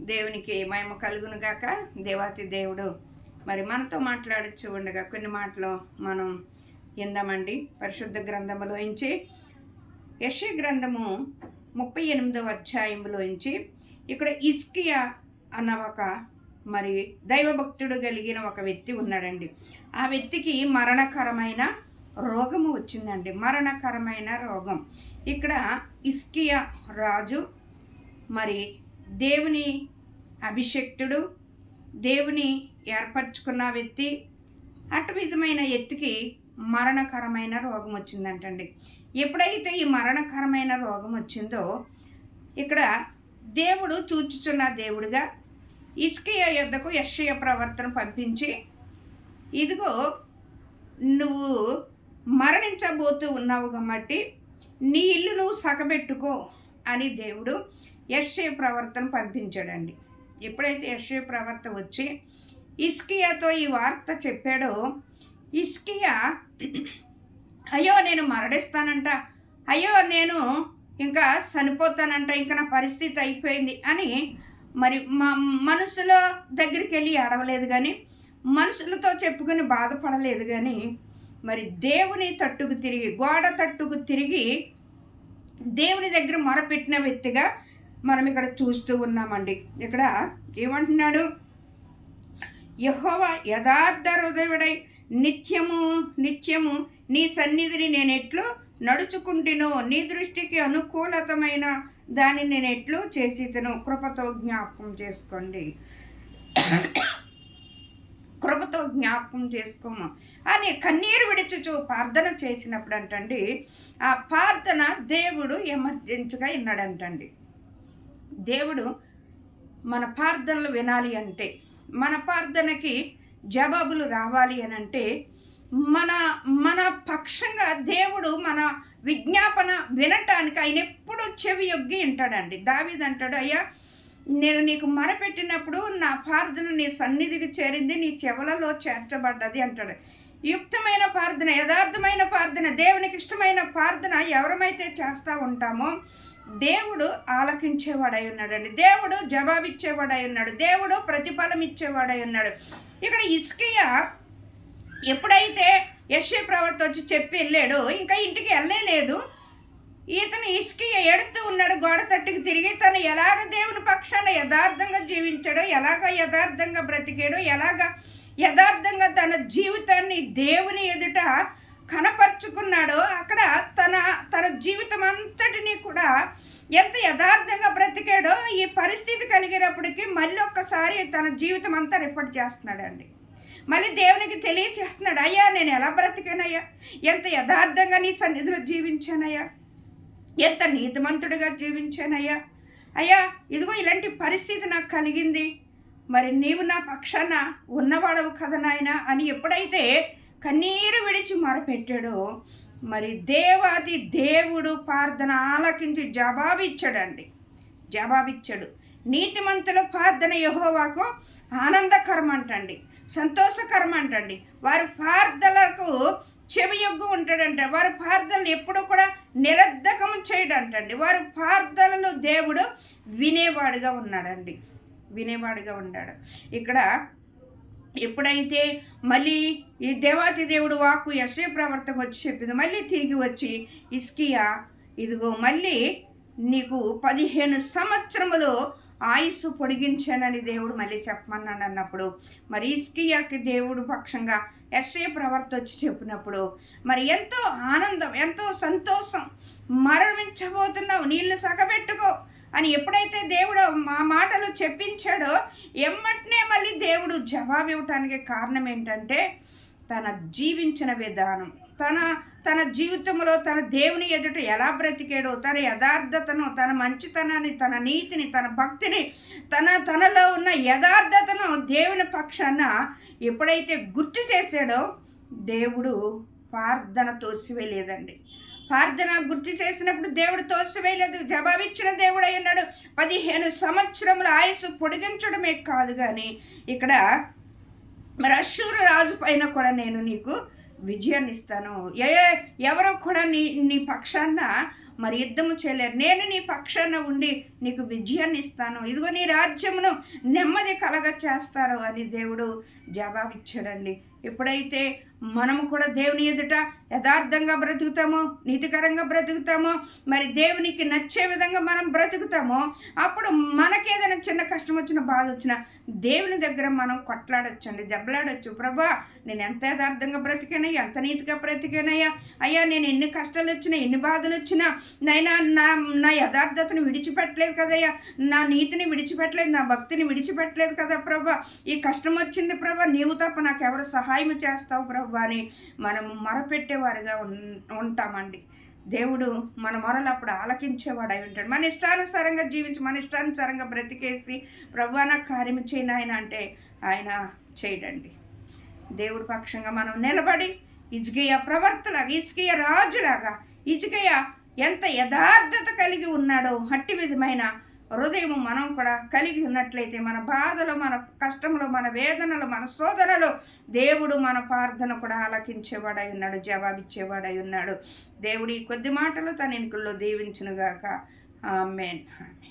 దేవునికి మహిమ కలుగును గాక. దేవాతి దేవుడు మరి మనతో మాట్లాడచ్చు ఉండగా కొన్ని మాటలు మనం ఇందామండి పరిశుద్ధ గ్రంథములోంచి యశ గ్రంథము ముప్పై ఎనిమిదవ అధ్యాయంలోంచి ఇక్కడ ఇస్కియా అన్న ఒక మరి దైవభక్తుడు కలిగిన ఒక వ్యక్తి ఉన్నాడండి. ఆ వ్యక్తికి మరణకరమైన రోగము వచ్చిందండి. మరణకరమైన రోగం. ఇక్కడ ఇస్కియా రాజు మరి దేవుని అభిషక్తుడు దేవుని ఏర్పరచుకున్న వ్యక్తి అటు విధమైన ఎత్తుకి మరణకరమైన రోగం వచ్చిందంటండి. ఎప్పుడైతే ఈ మరణకరమైన రోగం వచ్చిందో ఇక్కడ దేవుడు చూచుచున్న దేవుడిగా ఇస్కియా యొద్దకు యక్షయ ప్రవర్తన పంపించి ఇదిగో నువ్వు మరణించబోతూ ఉన్నావు కాబట్టి నీ ఇల్లు నువ్వు సగబెట్టుకో అని దేవుడు యశ్య ప్రవర్తన పంపించాడండి. ఎప్పుడైతే యశ్య ప్రవర్త వచ్చి ఇస్కియాతో ఈ వార్త చెప్పాడో ఇస్కియా అయ్యో నేను మరణిస్తానంట అయ్యో నేను ఇంకా చనిపోతానంట ఇంకా నా పరిస్థితి అయిపోయింది అని మరి మా మనసులో దగ్గరికి వెళ్ళి అడవలేదు కానీ మనుషులతో చెప్పుకొని బాధపడలేదు కానీ మరి దేవుని తట్టుకు తిరిగి గోడ తట్టుకు తిరిగి దేవుని దగ్గర మొరపెట్టిన వ్యక్తిగా మనం ఇక్కడ చూస్తూ ఉన్నామండి. ఇక్కడ ఏమంటున్నాడు? యహోవ యథార్థ హృదయుడై నిత్యము నిత్యము నీ సన్నిధిని నేను ఎట్లు నడుచుకుంటునో నీ దృష్టికి అనుకూలతమైన దాన్ని నేను ఎట్లు చేసితను కృపతో జ్ఞాపకం చేసుకోండి. కృపతో జ్ఞాపకం చేసుకోము. అని కన్నీరు విడిచుచు ప్రార్థన చేసినప్పుడు అంటండి ఆ ప్రార్థన దేవుడు ఎమర్జెన్సీగా విన్నాడంటండి. దేవుడు మన ప్రార్థనలు వినాలి అంటే మన ప్రార్థనకి జవాబులు రావాలి అని అంటే మన మన పక్షంగా దేవుడు మన విజ్ఞాపన వినటానికి ఆయన ఎప్పుడు చెవి యొగ్గి వింటాడండి దావీద్ అంటాడు అయ్యా నేను నీకు మరపెట్టినప్పుడు నా ప్రార్థన నీ సన్నిధికి చేరింది నీ చెవులలో చేర్చబడ్డది అంటాడు. యుక్తమైన ప్రార్థన యథార్థమైన ప్రార్థన దేవునికి ఇష్టమైన ప్రార్థన ఎవరమైతే చేస్తూ ఉంటామో దేవుడు ఆలకించేవాడై ఉన్నాడండి. దేవుడు జవాబిచ్చేవాడై ఉన్నాడు. దేవుడు ప్రతిఫలం ఇచ్చేవాడై ఉన్నాడు. ఇక్కడ ఇస్కియా ఎప్పుడైతే యశ్వ ప్రవర్త వచ్చి చెప్పి వెళ్ళాడు ఇంకా ఇంటికి వెళ్ళలేదు. ఇతను ఇసుకి ఎడుతూ ఉన్నాడు గోడ తట్టుకు తిరిగి తను ఎలాగ దేవుని పక్షాన యథార్థంగా జీవించాడో ఎలాగ యథార్థంగా బ్రతికాడో ఎలాగ యథార్థంగా తన జీవితాన్ని దేవుని ఎదుట కనపరుచుకున్నాడో అక్కడ తన తన జీవితం అంతటినీ కూడా ఎంత యథార్థంగా బ్రతికాడో ఈ పరిస్థితి కలిగినప్పటికీ మళ్ళీ ఒక్కసారి తన జీవితం అంతా రిపోర్ట్ చేస్తున్నాడండి. మళ్ళీ దేవునికి తెలియచేస్తున్నాడు అయ్యా నేను ఎలా బ్రతికానయ్యా? ఎంత యథార్థంగా నీ సన్నిధిలో జీవించానయ్యా? ఎంత నీతిమంతుడిగా జీవించానయ్యా? అయ్యా ఇదిగో ఇలాంటి పరిస్థితి నాకు కలిగింది. మరి నీవు నా పక్షాన ఉన్నవాడవు కదా నాయన? అని ఎప్పుడైతే కన్నీరు విడిచి మొరపెట్టాడో మరి దేవాది దేవుడు ప్రార్థన ఆలకించి జవాబిచ్చాడండి. జవాబిచ్చాడు. నీతిమంతుల ప్రార్థన యహోవాకు ఆనందకరం అంటండి సంతోషకరం అంటండి వారి ప్రార్థనలకు చెవియొగ్గు ఉంటాడంట వారి ప్రార్థనలు ఎప్పుడూ కూడా నిరర్ధకం చేయడంటండి. వారి ప్రార్థనలు దేవుడు వినేవాడుగా ఉన్నాడండి. వినేవాడుగా ఉన్నాడు. ఇక్కడ ఎప్పుడైతే మళ్ళీ ఈ దేవాతి దేవుడు వాకు యశ్వ ప్రవర్తకు వచ్చి చెప్పింది మళ్ళీ తిరిగి వచ్చి ఇస్కియా ఇదిగో మళ్ళీ నీకు పదిహేను సంవత్సరములు ఆయుస్సు పొడిగించానని దేవుడు మళ్ళీ చెప్పమన్నాడు అన్నప్పుడు మరి ఇస్కియాకి దేవుడు పక్షంగా ఎస్ఏ ప్రవర్త వచ్చి చెప్పినప్పుడు మరి ఎంతో ఆనందం ఎంతో సంతోషం మరణించబోతున్నావు నీళ్ళు సగబెట్టుకో అని ఎప్పుడైతే దేవుడు మా మాటలు చెప్పించాడో ఎమ్మటనే మళ్ళీ దేవుడు జవాబు ఇవ్వటానికి కారణం ఏంటంటే తన జీవించిన విధానం. తన తన జీవితంలో తన దేవుని ఎదుట ఎలా బ్రతికాడో తన యథార్థతను తన మంచితనాన్ని తన నీతిని తన భక్తిని తన తనలో ఉన్న యథార్థతను దేవుని పక్షాన ఎప్పుడైతే గుర్తు చేశాడో దేవుడు ప్రార్థన తోసివేయలేదండి. ప్రార్థన గుర్తు చేసినప్పుడు దేవుడు తోసివేయలేదు జవాబిచ్చిన దేవుడు అయి ఉన్నాడు. పదిహేను సంవత్సరముల ఆయుసు పొడిగించడమే కాదు కానీ ఇక్కడ మరి రాజు పైన కూడా నేను నీకు విజయాన్ని ఇస్తాను. ఏ ఎవరో కూడా నీ నీ పక్షాన మరి యుద్ధము చేయలేరు. నేను నీ పక్షాన ఉండి నీకు విజయాన్ని ఇస్తాను. ఇదిగో నీ రాజ్యమును నెమ్మది కలగ చేస్తారు అని దేవుడు జవాబిచ్చాడండి. ఎప్పుడైతే మనము కూడా దేవుని ఎదుట యథార్థంగా బ్రతుకుతామో నీతికరంగా బ్రతుకుతామో మరి దేవునికి నచ్చే విధంగా మనం బ్రతుకుతామో అప్పుడు మనకేదైనా చిన్న కష్టం వచ్చిన బాధ వచ్చినా దేవుని దగ్గర మనం కొట్లాడొచ్చండి దెబ్బలాడొచ్చు. ప్రభా నేను ఎంత యథార్థంగా బ్రతికానయ్యా ఎంత నీతిగా బ్రతికానయ్యా? అయ్యా నేను ఎన్ని కష్టాలు వచ్చినా ఎన్ని బాధలు వచ్చినా నైనా నా నా యథార్థతను విడిచిపెట్టలేదు కదయ్యా. నా నీతిని విడిచిపెట్టలేదు నా భక్తిని విడిచిపెట్టలేదు కదా ప్రభా. ఈ కష్టం వచ్చింది ప్రభా నీవు తప్ప నాకు ఎవరు సహాయం చేస్తావు ప్రభు అని మనం మొరపెట్టేవారుగా ఉంటామండి. దేవుడు మన మొరలు అప్పుడు ఆలకించేవాడు అయి ఉంటాడు. మన ఇష్టానుసారంగా జీవించి మన ఇష్టానుసారంగా బ్రతికేసి ప్రభువాన కార్యం చేయను ఆయన అంటే ఆయన చేయడండి. దేవుడి పక్షంగా మనం నిలబడి ఇజ్గియ ప్రవర్తలాగా ఇసుకయ్య రాజులాగా ఇజ్గియ ఎంత యథార్థత కలిగి ఉన్నాడో హట్టి విధమైన హృదయం మనం కూడా కలిగి ఉన్నట్లయితే మన బాధలు మన కష్టంలో మన వేదనలు మన శోధనలో దేవుడు మన ప్రార్థన కూడా ఆలకించేవాడై ఉన్నాడు జవాబిచ్చేవాడై ఉన్నాడు. దేవుడు ఈ కొద్ది మాటలు తన ఎన్నికల్లో దీవించునుగాక. ఆమెన్. ఆమెన్.